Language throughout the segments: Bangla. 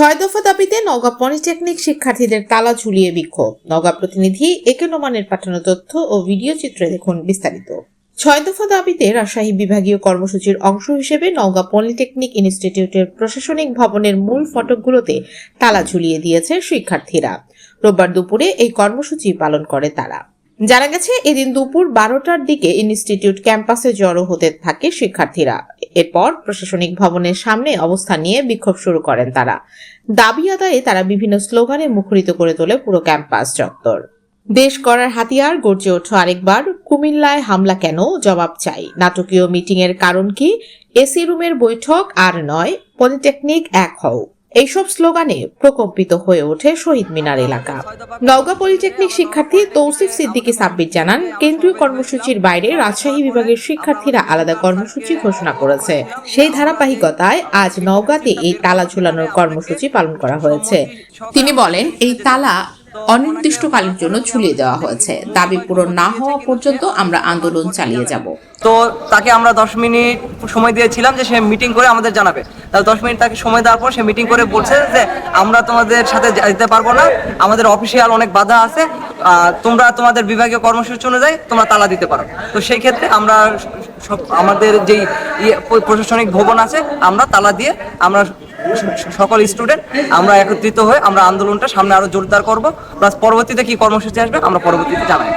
ছয় দফা দাবিতে নওগাঁ পলিটেকনিক শিক্ষার্থীদের তালা ঝুলিয়ে বিক্ষোভ। নওগাঁ প্রতিনিধি একে নোমানের পাঠানো তথ্য ও ভিডিও চিত্রে দেখুন বিস্তারিত। ছয় দফা দাবিতে রাজশাহী বিভাগীয় কর্মসূচির অংশ হিসেবে নওগাঁ পলিটেকনিক ইনস্টিটিউটের প্রশাসনিক ভবনের মূল ফটকগুলোতে তালা ঝুলিয়ে দিয়েছে শিক্ষার্থীরা। রোববার দুপুরে এই কর্মসূচি পালন করে তারা। জানা গেছে, এদিন দুপুর বারোটার দিকে ইনস্টিটিউট ক্যাম্পাসে জড়ো হতে থাকে শিক্ষার্থীরা। এরপর প্রশাসনিক ভবনের সামনে অবস্থান নিয়ে বিক্ষোভ শুরু করেন তারা। দাবি আদায়ে তারা বিভিন্ন স্লোগানে মুখরিত করে তোলে পুরো ক্যাম্পাস চত্বর। দেশ করার হাতিয়ার, গর্জে ওঠো আরেকবার, কুমিল্লায় হামলা কেন? জবাব চাই। নাটকীয় মিটিং এর কারণ কি? এসি রুমের বৈঠক আর নয়, পলিটেকনিক এক হও। এইসব স্লোগানে প্রকম্পিত হয়ে ওঠে শহীদ মিনার এলাকা। নওগাঁ পলিটেকনিক শিক্ষার্থী তৌসিফ সিদ্দিকী সাব্বির জানান, কেন্দ্রীয় কর্মসূচির বাইরে রাজশাহী বিভাগের শিক্ষার্থীরা আলাদা কর্মসূচি ঘোষণা করেছে। সেই ধারাবাহিকতায় আজ নওগাঁতে এই তালা ঝুলানোর কর্মসূচি পালন করা হয়েছে। তিনি বলেন, এই তালা অনির্দিষ্টকালের জন্য ঝুলিয়ে দেওয়া হয়েছে। দাবি পূরণ না হওয়া পর্যন্ত আমরা আন্দোলন চালিয়ে যাব। তো তাকে আমরা দশ মিনিট সময় দিয়েছিলাম যে সে মিটিং করে আমাদের জানাবে। তাহলে দশ মিনিট তাকে সময় দেওয়ার পর সে মিটিং করে বলছে যে আমরা তোমাদের সাথে যেতে পারব না। আমাদের অফিসিয়াল অনেক বাধা আছে। তোমরা তোমাদের বিভাগীয় কর্মসূচি অনুযায়ী তোমরা তালা দিতে পারো। তো সেই ক্ষেত্রে আমরা সব আমাদের যেই ইয়ে প্রশাসনিক ভবন আছে, আমরা তালা দিয়ে আমরা সকল স্টুডেন্ট, আমরা একত্রিত হয়ে আমরা আন্দোলনটা সামনে আরও জোরদার করব। প্লাস পরবর্তীতে কি কর্মসূচি আসবে, আমরা পরবর্তীতে জানাই।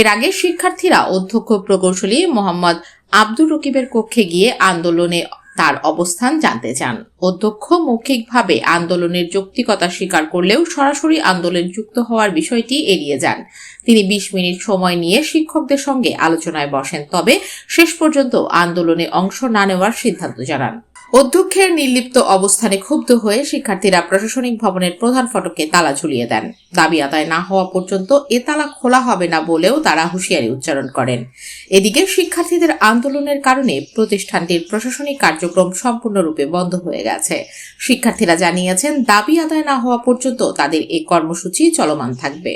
এর আগে শিক্ষার্থীরা অধ্যক্ষ প্রকৌশলী মোহাম্মদ আব্দুর রকিবের কক্ষে গিয়ে আন্দোলনে তার অবস্থান জানতে চান। অধ্যক্ষ মৌখিকভাবে আন্দোলনের যৌক্তিকতা স্বীকার করলেও সরাসরি আন্দোলন যুক্ত হওয়ার বিষয়টি এড়িয়ে যান। তিনি বিশ মিনিট সময় নিয়ে শিক্ষকদের সঙ্গে আলোচনায় বসেন। তবে শেষ পর্যন্ত আন্দোলনে অংশ না নেওয়ার সিদ্ধান্ত জানান। অধ্যক্ষের নির্লিপ্ত অবস্থানে ক্ষুব্ধ হয়ে শিক্ষার্থীরা প্রশাসনিক ভবনের প্রধান ফটকে তালা ঝুলিয়ে দেন। দাবি আদায় না হওয়া পর্যন্ত এ তালা খোলা হবে না বলেও তারা হুঁশিয়ারি উচ্চারণ করেন। এদিকে শিক্ষার্থীদের আন্দোলনের কারণে প্রতিষ্ঠানটির প্রশাসনিক কার্যক্রম সম্পূর্ণরূপে বন্ধ হয়ে গেছে। শিক্ষার্থীরা জানিয়েছেন, দাবি আদায় না হওয়া পর্যন্ত তাদের এই কর্মসূচি চলমান থাকবে।